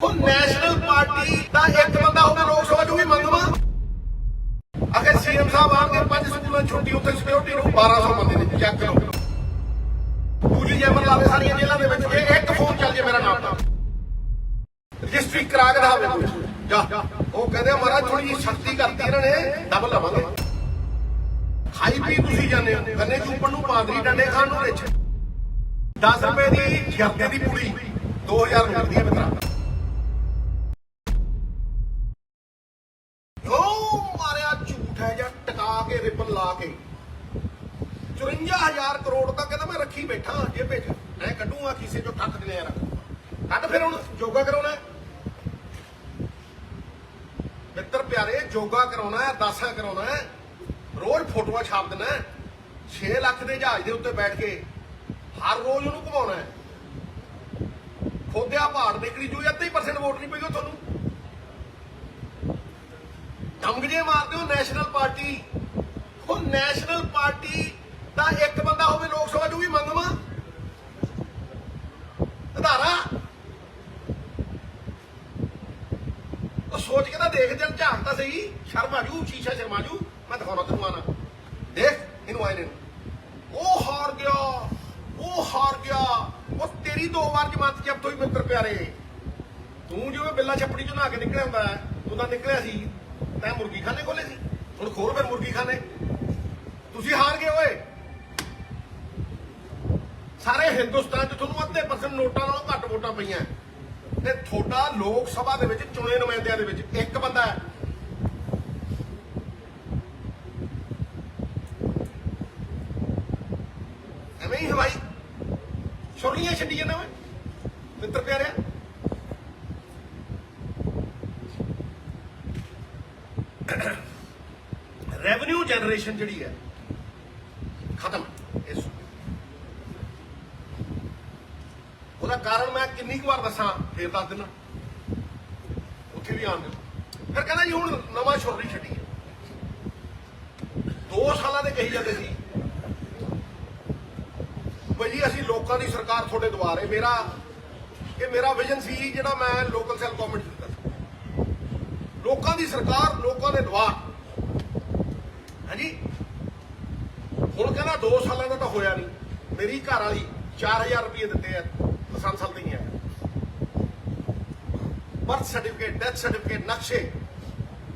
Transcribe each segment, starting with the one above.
ਉਹ national party ਦਾ ਇੱਕ ਬੰਦਾ ਹੋਵੇ ਲੋਕ ਸਭਾ ਚ ਵੀ ਮੰਗਵਾ ਅਗਰ ਸੀਐਮ ਸਾਹਿਬ ਆਣਗੇ, ਪੰਜ ਸਕੂਲਾਂ 'ਚ ਛੁੱਟੀ, ਉੱਥੇ ਸਿਕਿਉਰਿਟੀ ਨੂੰ 1200 ਬੰਦੇ ਨੇ ਚੈੱਕ ਕਰੋ। ਦੂਜੀ ਜਮਨ ਲਾਵੇ ਸਾਰੀਆਂ ਜੇਲ੍ਹਾਂ ਦੇ ਵਿੱਚ ਜੇ ਇੱਕ ਫੋਨ ਚੱਲ ਜੇ ਮੇਰਾ ਨਾਮ ਤਾਂ ਰਜਿਸਟਰੀ ਕਰਾ ਕੇ ਦਿਖਾਵੇ ਕੋਈ। ਜਾ। ਉਹ ਕਹਿੰਦੇ ਮਹਾਰਾਜ ਥੋੜੀ ਜਿਹੀ ਸਖਤੀ ਕਰਤੀ ਇਹਨਾਂ ਨੇ ਡਬਲ ਲਵਾਂਗੇ। ਖਾਈ ਪੀ ਤੁਸੀਂ ਜਾਂਦੇ ਹੋ, ਗੰਨੇ ਚੂਪਣ ਨੂੰ ਪਾਦਰੀ ਡੰਡੇ ਖਾਣ ਨੂੰ ਵਿੱਚ। 10 ਰੁਪਏ ਦੀ ਜਰਦੇ ਦੀ ਪੁੜੀ 2000 ਮਿਲਦੀ ਹੈ ਮਿੱਤਰਾ ਉਹ ਮਾਰਿਆ ਝੂਠ ਹੈ ਜਾਂ ਟਕਾ ਕੇ ਰਿਬਨ ਲਾ ਕੇ 54000 ਕਰੋੜ ਦਾ ਕਹਿੰਦਾ ਮੈਂ ਰੱਖੀ ਬੈਠਾ ਜੇਬੇ 'ਚ ਮੈਂ ਕੱਢੂਗਾ ਕਿਸੇ ਚੋਂ ਠੱਕ ਦਿਨੇ ਯਾਰ ਕੱਢ ਫਿਰ ਹੁਣ ਯੋਗਾ ਕਰਾਉਣਾ ਹੈ ਮਿੱਤਰ ਪਿਆਰੇ ਜੋਗਾ ਕਰਾਉਣਾ ਹੈ ਦਾਸਾਂ ਕਰਾਉਣਾ ਹੈ, ਰੋਜ਼ ਫੋਟੋਆਂ ਛਾਪ ਦੇਣਾ ਹੈ 6 ਲੱਖ ਦੇ ਜਹਾਜ਼ ਦੇ ਉੱਤੇ ਬੈਠ ਕੇ ਹਰ ਰੋਜ਼ ਉਹਨੂੰ ਘੁਮਾਉਣਾ ਹੈ। ਖੋਦਿਆ ਪਹਾੜ, ਨਿਕਲੀ ਜੂ, ਅੱਧੇ ਪਰਸੈਂਟ ਵੋਟ ਨਹੀਂ ਪਈ ਉਹ ਤੁਹਾਨੂੰ। ਧਮਕ ਜੇ ਮਾਰਦੇ ਹੋ ਨੈਸ਼ਨਲ ਪਾਰਟੀ ਉਹ ਨੈਸ਼ਨਲ ਪਾਰਟੀ ਦਾ ਇੱਕ ਬੰਦਾ ਹੋਵੇ ਲੋਕ ਸਭਾ ਚ ਉਹ ਵੀ ਮੰਗਵਾ ਅਧਾਰਾ ਉਹ ਸੋਚ ਕੇ ਤਾਂ ਦੇਖ ਜਨ ਝਾਕ ਤਾਂ ਸਹੀ। ਸ਼ਰਮ ਆ ਜੂ ਸ਼ੀਸ਼ਾ ਸ਼ਰਮਾ ਜੂ। ਮੈਂ ਦਿਖਾਉਣਾ ਤੈਨੂੰ ਆਣਾ ਦੇਖ ਇਹਨੂੰ ਆਏ ਨੇ। ਉਹ ਹਾਰ ਗਿਆ ਉਹ ਹਾਰ ਗਿਆ। ਉਹ ਤੇਰੀ ਦੋ ਵਾਰ ਜਮਾਤ ਜਬ ਤੋਂ ਹੀ ਮਿੱਤਰ ਪਿਆਰੇ। ਤੂੰ ਜਿਵੇਂ ਬਿੱਲਾ ਛੱਪੜੀ ਚੋਂ ਨਹਾ ਕੇ ਨਿਕਲਿਆ ਹੁੰਦਾ ਹੈ, ਤੂੰ ਤਾਂ ਨਿਕਲਿਆ ਸੀ। ਤੈਂ ਮੁਰਗੀ ਖਾਨੇ ਖੋਲੇ ਸੀ। ਹੁਣ ਖੋਲ ਫਿਰ ਮੁਰਗੀ ਖਾਨੇ। ਤੁਸੀਂ ਹਾਰ ਗਏ ਓਏ। ਸਾਰੇ ਹਿੰਦੁਸਤਾਨ 'ਚ ਤੁਹਾਨੂੰ ਅੱਧੇ ਪਰਸੈਂਟ ਨੋਟਾਂ ਨਾਲੋਂ ਘੱਟ ਵੋਟਾਂ ਪਈਆਂ। ਤੇ ਤੁਹਾਡਾ ਲੋਕ ਸਭਾ ਦੇ ਵਿੱਚ ਚੁਣੇ ਨੁਮਾਇੰਦਿਆਂ ਦੇ ਵਿੱਚ ਇੱਕ ਬੰਦਾ ਹੈ। ਐਵੇਂ ਹੀ ਹਵਾਈ ਛੁਰਲੀਆਂ ਛੱਡੀ ਜਾਂਦਾ ਓਏ ਮਿੱਤਰ ਪਿਆਰਿਆ। ਰੈਵਨਿਊ ਜਨਰੇਸ਼ਨ ਜਿਹੜੀ ਹੈ, ਖਤਮ ਇਸ। ਉਹਦਾ ਕਾਰਨ ਮੈਂ ਕਿੰਨੀ ਕੁ ਵਾਰ ਦੱਸਾਂ। ਫੇਰ ਦੱਸ ਦਿੰਦਾ। ਉੱਥੇ ਵੀ ਆਉਣ ਦਿਓ। ਫਿਰ ਕਹਿੰਦਾ ਜੀ ਹੁਣ ਨਵਾਂ ਛੁਰਲੀ ਛੱਡੀ ਹੈ ਦੋ ਸਾਲਾਂ ਦੇ ਕਹੀ ਜਾਂਦੇ ਸੀ। ਬਈ ਜੀ, ਅਸੀਂ ਲੋਕਾਂ ਦੀ ਸਰਕਾਰ ਤੁਹਾਡੇ ਦੁਆਰੇ। ਮੇਰਾ, ਇਹ ਮੇਰਾ ਵਿਜ਼ਨ ਸੀ ਜਿਹੜਾ ਮੈਂ ਲੋਕਲ ਸੈਲ ਗਵਰਨਮੈਂਟ ਦਿੱਤਾ ਸੀ। ਲੋਕਾਂ ਦੀ ਸਰਕਾਰ, ਲੋਕਾਂ ਦੇ ਦੁਆਰ ਹਾਂਜੀ? ਹੁਣ ਕਹਿੰਦਾ 2 ਸਾਲਾਂ ਦਾ ਤਾਂ ਹੋਇਆ ਨਹੀਂ। ਮੇਰੀ ਘਰ ਵਾਲੀ 4000 ਰੁਪਏ ਦਿੱਤੇ ਆ ਸੰਸਦ ਨਹੀਂ ਆਇਆ ਬਰਥ ਸਰਟੀਫਿਕੇਟ ਡੈਥ ਸਰਟੀਫਿਕੇਟ ਨਕਸ਼ੇ।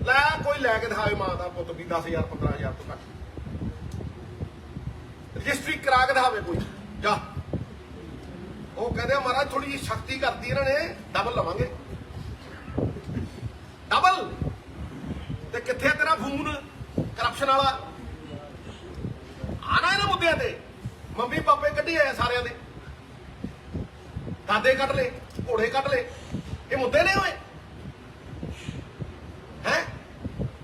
ਲੈ ਕੋਈ ਲੈ ਕੇ ਦਿਖਾਵੇ ਮਾਂ ਦਾ ਪੁੱਤ ਵੀ 10000 15000 ਤੋਂ ਘੱਟ। ਰਜਿਸਟਰੀ ਕਰਾ ਕੇ ਦਿਖਾਵੇ ਕੋਈ। ਜਾ। ਉਹ ਕਹਿੰਦੇ ਮਹਾਰਾਜ ਥੋੜੀ ਜਿਹੀ ਸ਼ਕਤੀ ਕਰਤੀ ਇਹਨਾਂ ਨੇ ਡਬਲ ਲਵਾਂਗੇ। ਡਬਲ ਤੇ ਕਿੱਥੇ ਤੇਰਾ ਫੋਨ? ਕਰਪਸ਼ਨ ਵਾਲਾ। ਆਣਾ ਇਹਨਾਂ ਮੁੱਦਿਆਂ ਤੇ। ਮੰਮੀ, ਪਾਪੇ ਕੱਢੀ ਆਏ ਸਾਰਿਆਂ ਦੇ। ਦਾਦੇ ਕੱਢ ਲੈ ਘੋੜੇ ਕੱਢ ਲੈ ਇਹ ਮੁੱਦੇ ਨੇ ਓਏ। ਹੈ?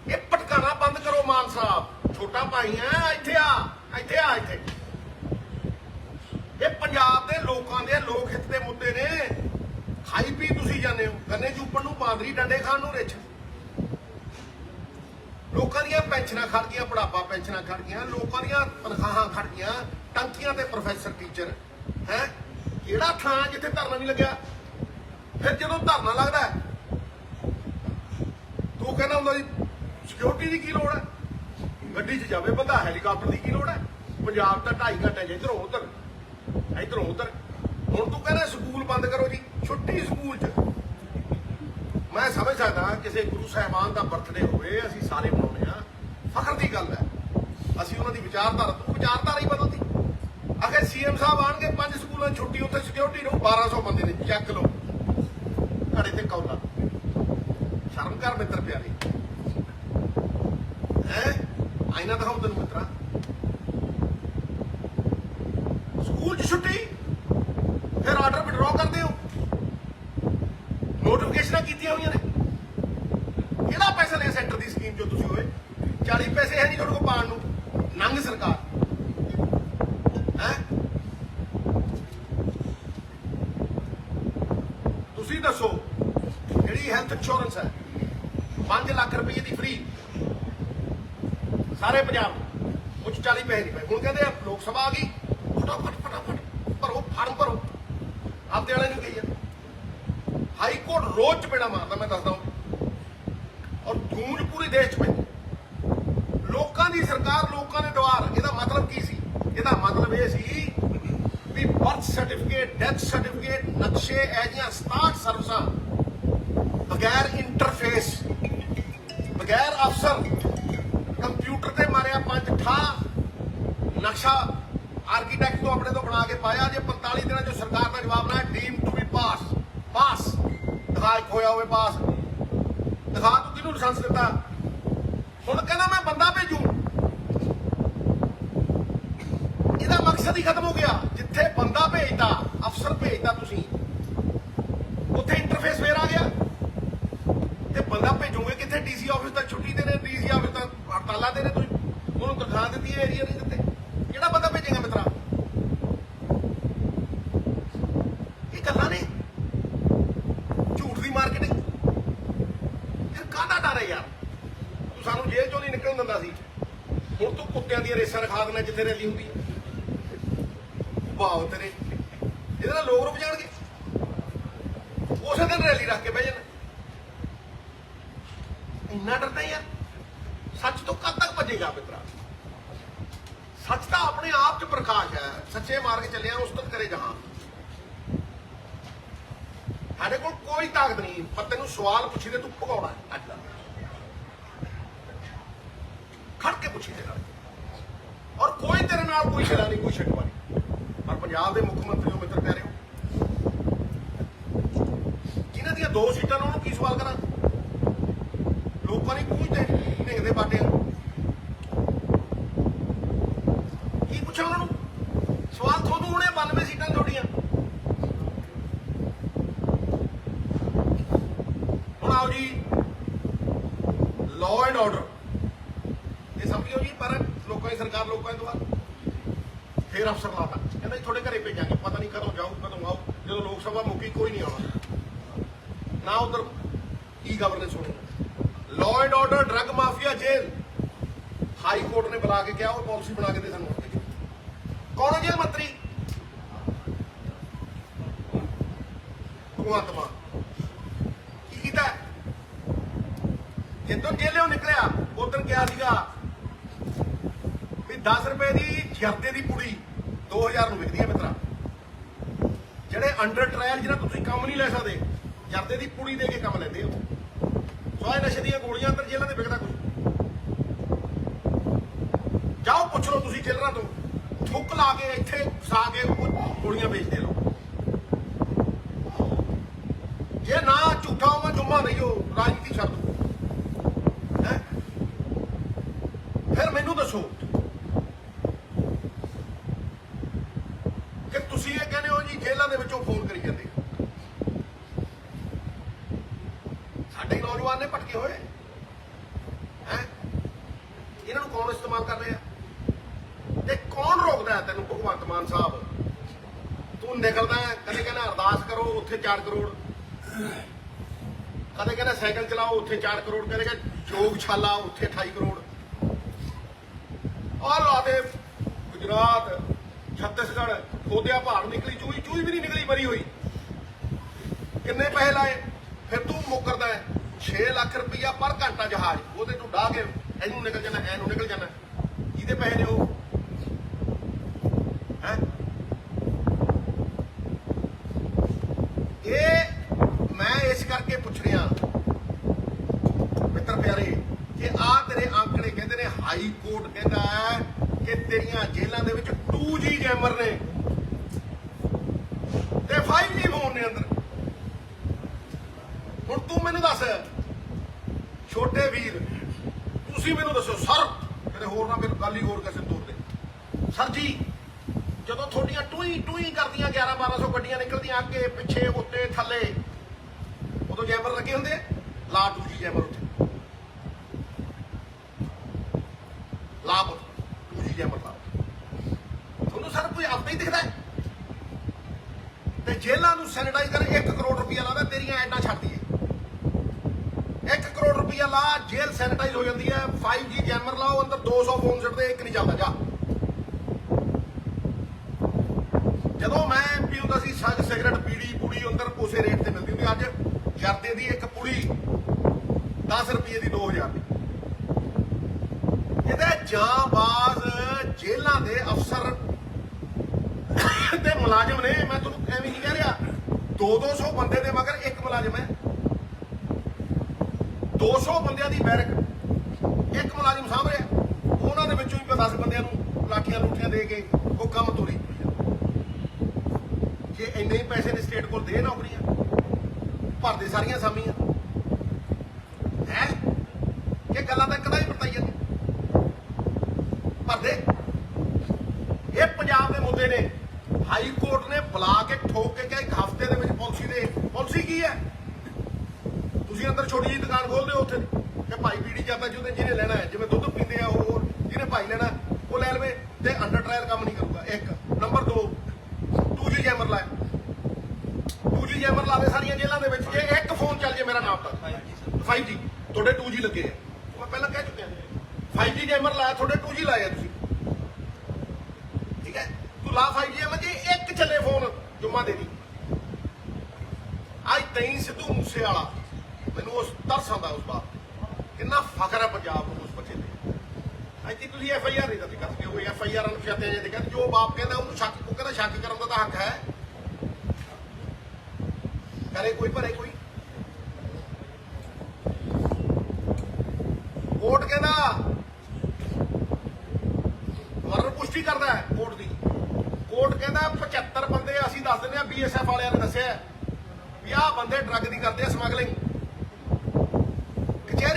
ਇਹ ਪਟਕਾਣਾ ਬੰਦ ਕਰੋ ਮਾਨ ਸਾਹਿਬ। ਛੋਟਾ ਭਾਈ ਆ ਇੱਥੇ ਆ ਇੱਥੇ ਆ, ਇੱਥੇ। ਇਹ ਪੰਜਾਬ ਦੇ ਲੋਕਾਂ ਦੇ ਲੋਕ ਹਿੱਤ ਦੇ ਮੁੱਦੇ ਨੇ। ਖਾਈ ਪੀ ਤੁਸੀਂ ਜਾਂਦੇ ਹੋ, ਗੰਨੇ ਚੂਪਣ ਨੂੰ, ਬਾਂਦਰੀ ਡੰਡੇ ਖਾਣ ਨੂੰ, ਰਿਛ। ਲੋਕਾਂ ਦੀਆਂ ਪੈਨਸ਼ਨਾਂ ਖੜ ਗਈਆਂ, ਬੁਢਾਪਾ ਪੈਨਸ਼ਨਾਂ ਖੜ ਗਈਆਂ, ਲੋਕਾਂ ਦੀਆਂ ਤਨਖਾਹਾਂ ਖੜ ਗਈਆਂ, ਟੰਕੀਆਂ ਤੇ ਪ੍ਰੋਫੈਸਰ ਟੀਚਰ ਹੈ? ਕਿਹੜਾ ਥਾਂ ਜਿੱਥੇ ਧਰਨਾ ਨਹੀਂ ਲੱਗਿਆ? ਫਿਰ ਜਦੋਂ ਧਰਨਾ ਲੱਗਦਾ ਤੂੰ ਕਹਿੰਦਾ ਹੁੰਦਾ ਜੀ ਸਿਕਿਉਰਿਟੀ ਦੀ ਕੀ ਲੋੜ ਹੈ? ਗੱਡੀ 'ਚ ਜਾਵੇ, ਬੰਦਾ ਹੈਲੀਕਾਪਟਰ ਦੀ ਕੀ ਲੋੜ ਹੈ? ਪੰਜਾਬ ਤਾਂ 2.5 ਘੰਟੇ 'ਚ ਇੱਧਰੋਂ ਉੱਧਰ ਇੱਧਰੋਂ ਉੱਧਰ। ਹੁਣ ਤੂੰ ਕਹਿੰਦਾ ਸਕੂਲ ਬੰਦ ਕਰੋ ਜੀ, ਛੁੱਟੀ ਸਕੂਲ 'ਚ। ਮੈਂ ਸਮਝ ਸਕਦਾ ਕਿਸੇ ਗੁਰੂ ਸਾਹਿਬਾਨ ਦਾ ਬਰਥਡੇ ਹੋਵੇ, ਅਸੀਂ ਸਾਰੇ ਮਨਾਉਂਦੇ ਆ ਫਖਰ ਦੀ ਗੱਲ ਹੈ। ਅਸੀਂ ਉਹਨਾਂ ਦੀ ਵਿਚਾਰਧਾਰਾ ਤੂੰ ਵਿਚਾਰਧਾਰਾ ਹੀ ਬਦਲਦੀ ਅਗਰ ਸੀਐਮ ਸਾਹਿਬ ਆਣਗੇ, ਪੰਜ ਸਕੂਲਾਂ 'ਚ ਛੁੱਟੀ, ਉੱਥੇ ਸਿਕਿਉਰਿਟੀ ਨੂੰ 1200 ਬੰਦੇ ਨੇ, ਚੱਕ ਲਓ। ਤੇ ਕੌਲਾ। ਸ਼ਰਮ ਕਰ ਮਿੱਤਰ ਪਿਆਰੇ। ਹੈ? ਆਇਨਾ ਦਿਖਾਉਂ ਤੈਨੂੰ ਮਿੱਤਰਾ ਸਕੂਲ 'ਚ ਛੁੱਟੀ ਫਿਰ ਆਰਡਰ ਵਿਡਰਾਅ ਕਰਦੇ ਹੋ ਨੋਟੀਫਿਕੇਸ਼ਨਾਂ ਕੀਤੀਆਂ ਹੋਈਆਂ ਨੇ ਕਿਹੜਾ ਪੈਸਾ ਲਿਆ ਸੈਂਟਰ ਦੀ ਸਕੀਮ ਜੋ ਤੁਸੀਂ ਹੋਏ 40 ਪੈਸੇ ਹੈ ਨਹੀਂ ਤੁਹਾਡੇ ਕੋਲ ਪਾਣ ਨੂੰ ਨੰਗ ਸਰਕਾਰ ਹੈ ਤੁਸੀਂ ਦੱਸੋ ਜਿਹੜੀ ਹੈਲਥ ਇੰਸ਼ੋਰੈਂਸ ਹੈ। 5 ਲੱਖ ਰੁਪਏ ਦੀ ਫ੍ਰੀ ਸਾਰੇ ਪੰਜਾਬ ਨੂੰ। 40 ਪੈਸੇ ਨਹੀਂ ਹੁਣ ਕਹਿੰਦੇ ਆ, ਲੋਕ ਸਭਾ ਆ ਗਈ। ਫਟਾਫਟ ਫਟਾਫਟ। ਭਰੋ, ਫਾਰਮ ਭਰੋ। ਆਪਦੇ ਵਾਲੇ ਨੂੰ ਕਹੀ ਜਾਂਦੇ ਹਾਈ ਕੋਰਟ ਰੋਜ਼ ਚਪੇੜਾ ਮਾਰਦਾ, ਮੈਂ ਦੱਸਦਾ ਔਰ ਗੂੰਜ ਪੂਰੇ ਦੇਸ਼ 'ਚ ਪੈਂਦੀ ਲੋਕਾਂ ਦੀ ਸਰਕਾਰ, ਲੋਕਾਂ ਦੇ ਦੁਆਰ ਇਹਦਾ ਮਤਲਬ ਕੀ ਸੀ? ਇਹਦਾ ਮਤਲਬ ਇਹ ਸੀ ਵੀ ਬਰਥ ਸਰਟੀਫਿਕੇਟ ਡੈਥ ਸਰਟੀਫਿਕੇਟ ਨਕਸ਼ੇ ਐਜੀਆਂ 67 ਸਰਵਿਸਾਂ ਬਗੈਰ ਇੰਟਰਫੇਸ ਬਗੈਰ ਅਫਸਰ ਕੰਪਿਊਟਰ ਤੇ ਮਾਰਿਆ ਪੰਜ ਠਾ ਨਕਸ਼ਾ ਆਰਕੀਟੈਕਟ ਤੋਂ ਆਪਣੇ ਤੋਂ ਬਣਾ ਕੇ ਪਾਇਆ ਜੇ 45 ਦਿਨਾਂ ਚ ਸਰਕਾਰ ਦਾ ਜਵਾਬ ਨਾ deem to be pass pass ਦਿਖਾ ਹੋਇਆ ਹੋਵੇ ਪਾਸ ਦਿਖਾ ਤੂੰ ਕਿਹਨੂੰ ਲਾਇਸੈਂਸ ਦਿੱਤਾ? ਹੁਣ ਕਹਿੰਦਾ ਮੈਂ ਬੰਦਾ ਭੇਜੂ। ਇਹਦਾ ਮਕਸਦ ਹੀ ਖਤਮ ਹੋ ਗਿਆ। ਜਿੱਥੇ ਬੰਦਾ ਭੇਜਦਾ, ਅਫਸਰ ਭੇਜਦਾ ਤੁਸੀਂ। ਉੱਥੇ ਇੰਟਰਫੇਸ ਫੇਰ ਆ ਗਿਆ ਤੇ ਬੰਦਾ ਭੇਜੋਗੇ ਕਿੱਥੇ ਡੀਸੀ ਆਫਿਸ ਤਾਂ ਛੁੱਟੀ ਦੇ ਨੇ ਡੀਸੀ ਆਫਿਸ ਤਾਂ ਹੜਤਾਲਾਂ ਦੇ ਨੇ ਤੁਸੀਂ ਉਹਨੂੰ ਤਨਖਾਹ ਦਿੱਤੀ ਹੈ ਏਰੀਆ ਨਹੀਂ ਦਿੱਤੇ। ਕਿਹੜਾ ਬੰਦਾ ਭੇਜੇਗਾ ਮਿੱਤਰਾ? ਇਹ ਗੱਲਾਂ ਨੇ। ਝੂਠ ਦੀ ਮਾਰਕੀਟਿੰਗ ਫਿਰ ਕਾਹਦਾ ਡਰ ਹੈ ਯਾਰ? ਤੂੰ ਸਾਨੂੰ ਜੇਲ੍ਹ ਚੋਂ ਨਹੀਂ ਨਿਕਲਣ ਦਿੰਦਾ ਸੀ। ਹੁਣ ਤੂੰ ਕੁੱਤਿਆਂ ਦੀਆਂ ਰੇਸਾਂ ਰਖਾ ਦੇਣਾ ਜਿੱਥੇ ਰੈਲੀ ਹੁੰਦੀ ਭਾਵ ਵਾਹ ਤੇਰੇ। ਇਹਦੇ ਨਾਲ ਲੋਕ ਰੁਕ ਜਾਣਗੇ। ਉਸੇ ਦਿਨ ਰੈਲੀ ਰੱਖ ਕੇ ਬਹਿ ਜਾਣਾ। ਇੰਨਾ ਡਰਦਾ ਯਾਰ ਸੱਚ ਤੋਂ ਕਦ ਤੱਕ ਭੱਜੇਗਾ ਮਿੱਤਰਾ ਸੱਚ ਤਾਂ ਆਪਣੇ ਆਪ 'ਚ ਪ੍ਰਕਾਸ਼ ਹੈ। ਸੱਚੇ ਮਾਰਗ ਚੱਲਿਆ, ਉਸ ਤੱਕ ਕਰੇ ਜਹਾਂ। ਸਾਡੇ ਕੋਲ ਕੋਈ ਤਾਕਤ ਨਹੀਂ। ਪਰ ਤੈਨੂੰ ਸਵਾਲ ਪੁੱਛੀ ਤੇ ਤੂੰ ਭਗਾਉਣਾ ਅੱਜ ਦਾ। ਖੜ ਕੇ ਪੁੱਛੀ ਤੇ ਨਾਲ। ਔਰ ਕੋਈ ਤੇਰੇ ਨਾਲ ਕੋਈ ਛੇੜਾ ਨਹੀਂ, ਕੋਈ ਸ਼ਿਕਵਾ ਨਹੀਂ ਪਰ ਪੰਜਾਬ ਦੇ ਮੁੱਖ ਮੰਤਰੀ ਹੋ, ਮਿੱਤਰ ਪਿਆਰਿਓ ਜਿਨ੍ਹਾਂ ਦੀਆਂ ਦੋ ਸੀਟਾਂ ਨੂੰ, ਉਹਨੂੰ ਕੀ ਸਵਾਲ ਕਰਾਂ? ਲੋਕਾਂ ਨੇ ਤੇ ਢਿੰਗਦੇ ਬਾਟੇ ਕੀ ਪੁੱਛਾਂ ਉਹਨਾਂ ਨੂੰ? ਸਵਾਲ ਤੁਹਾਨੂੰ ਹੁਣੇ 92 ਸੀਟਾਂ ਤੁਹਾਡੀਆਂ ਹੁਣ ਆਓ ਜੀ ਲਾਅ ਐਂਡ ਆਰਡਰ ਇਹ ਸਮਝਿਓ ਜੀ? ਪਰ ਲੋਕਾਂ ਦੀ ਸਰਕਾਰ ਲੋਕਾਂ ਦੇ ਦੁਆਰ। ਫੇਰ ਅਫਸਰ ਲਾਤਾ। ਕਹਿੰਦਾ ਜੀ, ਤੁਹਾਡੇ ਘਰੇ ਭੇਜਾਂਗੇ। ਪਤਾ ਨਹੀਂ ਕਦੋਂ ਜਾਊ, ਕਦੋਂ ਆਊ। ਜਦੋਂ ਲੋਕ ਸਭਾ ਮੁੱਕੀ, ਕੋਈ ਨਹੀਂ ਆਉਣਾ। ਨਾ ਉਧਰ ਕੀ ਗਵਰਨੈਂਸ ਹੋਣੀ। Law and order drug mafia jail high court ਨੇ ਬੁਲਾ ਕੇ ਕਿਹਾ, ਉਹ ਪਾਲਿਸੀ ਬਣਾ ਕੇ ਦੇ ਸਾਨੂੰ ਕੌਣ ਹੈ ਜੇਲ੍ਹ ਮੰਤਰੀ? ਭਗਵੰਤ ਮਾਨ। ਕੀ ਕੀਤਾ? ਜਦੋਂ ਜੇਲ੍ਹੋਂ ਨਿਕਲਿਆ, ਉਦੋਂ ਕਿਹਾ ਸੀਗਾ ਵੀ 10 ਰੁਪਏ ਦੀ ਜਰਦੇ ਦੀ ਪੁੜੀ 2000 ਨੂੰ ਵਿਕਦੀ ਹੈ ਮਿੱਤਰਾ। ਜਿਹੜੇ ਅੰਡਰ ਟ੍ਰਾਇਲ ਜਿਹਨਾਂ ਤੁਸੀਂ ਕੰਮ ਨਹੀਂ ਲੈ ਸਕਦੇ, ਜਰਦੇ ਦੀ ਪੁੜੀ ਦੇ ਕੇ ਕੰਮ ਲੈਂਦੇ ਹੋ। ਸੋਏ ਨਸ਼ੇ ਦੀਆਂ ਗੋਲੀਆਂ ਅੰਦਰ ਜੇਲ੍ਹਾਂ ਦੇ ਵਿਕਦਾ ਕੁਝ ਜਾਓ, ਪੁੱਛ ਲਓ ਤੁਸੀਂ ਜੇਲਰਾਂ ਤੋਂ। ਥੁੱਕ ਲਾ ਕੇ ਇੱਥੇ ਫਸਾ ਕੇ ਗੋਲੀਆਂ ਵੇਚਦੇ ਲੋ ਜੇ ਨਾ ਝੂਠਾ ਹੋਵਾਂ, ਜੁਮਾ ਨਹੀਂ ਹੋ ਰਾਜਨੀਤੀ ਛੱਡ ਦੋ। ਹੈ? ਫਿਰ ਮੈਨੂੰ ਦੱਸੋ ਕਿ ਤੁਸੀਂ ਇਹ ਕਹਿੰਦੇ ਹੋ ਜੀ ਜੇਲ੍ਹਾਂ ਦੇ ਵਿੱਚੋਂ ਫੋਨ ਕਰੀ ਜਾਂਦੇ ਸਾਡੇ ਨੌਜਵਾਨ ਨੇ ਭਟਕੇ ਹੋਏ ਹੈ ਇਹਨਾਂ ਨੂੰ ਕੌਣ ਇਸਤੇਮਾਲ ਕਰ ਰਿਹਾ ਤੇ ਕੌਣ ਰੋਕਦਾ ਹੈ ਤੈਨੂੰ ਭਗਵੰਤ ਮਾਨ ਸਾਹਿਬ ਤੂੰ ਨਿਕਲਦਾ, ਕਦੇ ਕਹਿੰਦਾ ਅਰਦਾਸ ਕਰੋ, ਉੱਥੇ 4 ਕਰੋੜ। ਕਦੇ ਕਹਿੰਦਾ ਸਾਈਕਲ ਚਲਾਓ, ਉੱਥੇ 4 ਕਰੋੜ। ਕਦੇ ਕਹਿੰਦਾ ਜੋਗ ਛਾਲਾ ਉੱਥੇ 28 ਕਰੋੜ। ਆਹ ਲਾ ਗੁਜਰਾਤ, ਛੱਤੀਸਗੜ੍ਹ, ਖੋਦਿਆ ਭਾਰ ਨਿਕਲੀ ਚੂਈ ਚੂਈ ਵੀ ਨਹੀਂ ਨਿਕਲੀ, ਮਰੀ ਹੋਈ। ਕਿੰਨੇ ਪੈਸੇ ਲਾਏ? ਫਿਰ ਤੂੰ ਮੁੱਕਰਦਾ ਹੈ। 6 ਲੱਖ ਰੁਪਈਆ ਪਰ ਘੰਟਾ ਜਹਾਜ਼, ਉਹਦੇ ਤੋਂ ਡਾਹ ਕੇ ਇਹਨੂੰ ਨਿਕਲ ਜਾਣਾ, ਐਨੂੰ ਨਿਕਲ ਜਾਣਾ। ਜਿਹਦੇ ਪੈਸੇ ਨੇ ਉਹ ਹੈ ਇਹ ਮੈਂ ਇਸ ਕਰਕੇ ਪੁੱਛ ਰਿਹਾ ਮਿੱਤਰ ਪਿਆਰੇ ਕਿ ਆ ਤੇਰੇ ਆંકੜੇ ਕਹਿੰਦੇ ਨੇ ਹਾਈ ਕੋਰਟ ਕਹਿੰਦਾ ਹੈ ਕਿ ਤੇਰੀਆਂ ਜੇਲ੍ਹਾਂ ਦੇ ਵਿੱਚ 2G ਜੈਮਰ ਨੇ ਤੇ 5G ਫੋਨ ਨੇ ਅੰਦਰ। ਹੁਣ ਤੂੰ ਮੈਨੂੰ ਦੱਸ, ਛੋਟੇ ਵੀਰ, ਤੁਸੀਂ ਮੈਨੂੰ ਦੱਸੋ, ਸਰ, ਕਿਤੇ ਹੋਰ ਨਾ ਫਿਰ ਗੱਲ ਹੀ ਹੋਰ ਕਿਸੇ ਤੋਰ ਦੇ। ਸਰ ਜੀ, ਜਦੋਂ ਤੁਹਾਡੀਆਂ ਟੂਈ ਟੂਈ ਕਰਦੀਆਂ 11 1200 ਗੱਡੀਆਂ ਨਿਕਲਦੀਆਂ ਅੱਗੇ, ਪਿੱਛੇ, ਉੱਤੇ, ਥੱਲੇ, ਉਦੋਂ ਜੈਮਰ ਲੱਗੇ ਹੁੰਦੇ ਆ। ਲਾ ਦੂਜੀ ਜੈਮਰ ਉੱਥੇ ਲਾ ਦੂਜੀ ਜੈਮਰ ਲਾ ਤੁਹਾਨੂੰ ਸਰ ਕੋਈ ਆਪਦਾ ਹੀ ਦਿਖਦਾ ਹੈ? ਤੇ ਜੇਲ੍ਹਾਂ ਨੂੰ ਸੈਨੀਟਾਈਜ਼ ਕਰ 1 ਕਰੋੜ ਰੁਪਇਆ ਲਾਦਾ ਤੇਰੀਆਂ ਐਡਾਂ ਛੱਡਦੀ ਏ 1 ਕਰੋੜ ਰੁਪਇਆ ਲਾ, ਜੇਲ੍ਹ ਸੈਨੀਟਾਈਜ਼ ਹੋ ਜਾਂਦੀ ਹੈ। 5G ਜੈਮਰ ਲਾਓ, ਅੰਦਰ 200 ਫੋਨ ਛੱਡਦੇ, ਇੱਕ ਨਹੀਂ ਚੱਲਦਾ, ਜਾ। ਜਦੋਂ ਮੈਂ ਪੀਉਂਦਾ ਸੀ ਸੱਜ ਸਿਗਰਟ ਪੀੜੀ ਪੂੜੀ ਅੰਦਰ ਉਸੇ ਰੇਟ ਤੇ ਮਿਲਦੀ ਹੁੰਦੀ ਅੱਜ ਜਰਦੇ ਦੀ ਇੱਕ ਪੁੜੀ 10 ਰੁਪਏ ਦੀ 2000 ਦੀ ਇਹਦੇ ਜਾਂਬਾਜ਼ ਜੇਲ੍ਹਾਂ ਦੇ ਅਫਸਰ ਤੇ ਮੁਲਾਜ਼ਮ ਨੇ ਮੈਂ ਤੁਹਾਨੂੰ ਐਵੇਂ ਨਹੀਂ ਕਹਿ ਰਿਹਾ 2-200 ਬੰਦੇ ਦੇ ਮਗਰ ਇੱਕ ਮੁਲਾਜ਼ਮ ਹੈ। 200 ਬੰਦਿਆਂ ਦੀ ਬੈਰਕ ਇੱਕ ਮੁਲਾਜ਼ਮ ਸਾਂਭ ਰਿਹਾ। ਉਹਨਾਂ ਦੇ ਵਿੱਚੋਂ ਹੀ 10 ਬੰਦਿਆਂ ਨੂੰ ਲਾਠੀਆਂ ਲੂਠੀਆਂ ਦੇ ਕੇ ਉਹ ਕੰਮ ਤੋਰੀ ਪਈ ਆ। ਜੇ ਇੰਨੇ ਹੀ ਪੈਸੇ ਨੇ ਸਟੇਟ ਕੋਲ ਦੇ ਨੌਕਰੀਆਂ, ਭਰਦੇ ਸਾਰੀਆਂ ਸਾਮੀਆਂ ਹੈ ਕਿ ਗੱਲਾਂ ਤਾਂ ਕਦਾ ਹੀ ਵਰਤਾਈ ਜਾਂਦੀ ਭਰਦੇ ਇਹ ਪੰਜਾਬ ਦੇ ਮੁੱਦੇ ਨੇ ਹਾਈ ਕੋਰਟ ਨੇ ਬੁਲਾ ਕੇ ਠੋਕ ਕੇ ਕਿਹਾ ਇੱਕ ਹਫ਼ਤੇ ਦੇ ਵਿੱਚ ਪਾਲਿਸੀ ਦੇ ਪਾਲਿਸੀ ਕੀ ਹੈ ਤੁਸੀਂ ਅੰਦਰ ਛੋਟੀ ਜਿਹੀ ਦੁਕਾਨ ਖੋਲਦੇ ਹੋ ਉੱਥੇ। ਤੇ ਭਾਈ ਬੀੜੀ ਜਾਂਦਾ ਜਿਹਦੇ ਜਿਹਨੇ ਲੈਣਾ ਹੈ। ਜਿਵੇਂ ਦੁੱਧ ਪੀਂਦੇ ਆ ਹੋਰ ਜਿਹਨੇ ਭਾਈ ਲੈਣਾ, ਉਹ ਲੈ ਲਵੇ ਤੇ ਅੰਡਰ ਟ੍ਰਾਇਲ ਕੰਮ ਨਹੀਂ ਕਰੂਗਾ। ਇੱਕ। ਨੰਬਰ 2 ਟੂ ਜੀ ਜੈਮਰ ਲਾਏ ਟੂ ਜੀ ਜੈਮਰ ਲਾਵੇ ਸਾਰੀਆਂ ਜੇਲ੍ਹਾਂ ਦੇ ਵਿੱਚ। ਜੇ ਇੱਕ ਫੋਨ ਚੱਲ ਜੇ ਮੇਰਾ ਨਾਮ ਤਾਂ। 5G ਤੁਹਾਡੇ 2G ਲੱਗੇ ਆ। ਮੈਂ ਪਹਿਲਾਂ ਕਹਿ ਚੁੱਕਿਆ। 5G ਜੈਮਰ ਲਾਇਆ, ਤੁਹਾਡੇ 2G ਲਾਇਆ ਤੁਸੀਂ। ਠੀਕ ਹੈ? ਤੂੰ ਲਾ 5G ਜੈਮਰ ਜੇ ਇੱਕ ਚੱਲੇ ਫੋਨ ਜੁਮਾ ਦੇ ਦੀ। ਅੱਜ ਤੈਂ ਸਿੱਧੂ ਮੂਸੇ ਵਾਲਾ ਮੈਨੂੰ ਉਸ ਤਰਸ ਆਉਂਦਾ ਉਸ ਬਾਤ ਕਿੰਨਾ ਫਖਰ ਹੈ ਪੰਜਾਬ ਨੂੰ ਉਸ ਬੱਚੇ ਤੇ। ਅੱਜ ਤੀ ਤੁਸੀਂ ਐਫ ਆਈ ਆਰ ਨਹੀਂ ਦਰਜ ਕਰ ਸਕੇ ਕੋਈ ਐਫ ਆਈ ਆਰ ਅਨੁਸ਼ਾਤੇ ਜੇ ਤੇ ਕਹਿੰਦੇ, ਜੋ ਬਾਪ ਕਹਿੰਦਾ ਉਹਨੂੰ ਸ਼ੱਕ, ਉਹ ਕਹਿੰਦਾ ਸ਼ੱਕ ਕਰਨ ਦਾ ਤਾਂ ਹੱਕ ਹੈ। ਕਰੇ ਕੋਈ ਭਰੇ ਕੋਈ। ਕੋਰਟ ਕਹਿੰਦਾ, ਮਰਨ ਪੁਸ਼ਟੀ ਕਰਦਾ ਹੈ ਕੋਰਟ ਦੀ। ਕੋਰਟ ਕਹਿੰਦਾ 75 ਬੰਦੇ ਅਸੀਂ ਦੱਸ ਦਿੰਦੇ ਆ ਬੀਐਸਐਫ ਵਾਲਿਆਂ ਨੇ ਦੱਸਿਆ ਵੀ ਆਹ ਬੰਦੇ ਡਰੱਗ ਦੀ ਕਰਦੇ ਆ ਸਮਗਲਿੰਗ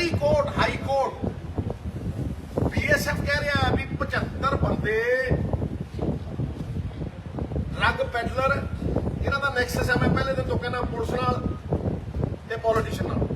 ਕਚਹਿਰੀ ਕੋਰਟ, ਹਾਈ ਕੋਰਟ। ਬੀਐਸਐਫ ਕਹਿ ਰਿਹਾ ਵੀ 75 ਬੰਦੇ ਡਰੱਗ ਪੈਡਲਰ ਇਹਨਾਂ ਦਾ ਨੈਕਸਸ ਹੈ ਮੈਂ ਪਹਿਲੇ ਦਿਨ ਤੋਂ ਕਹਿੰਦਾ ਪੁਲਿਸ ਨਾਲ ਤੇ ਪੋਲੀਟੀਸ਼ੀਅਨ ਨਾਲ।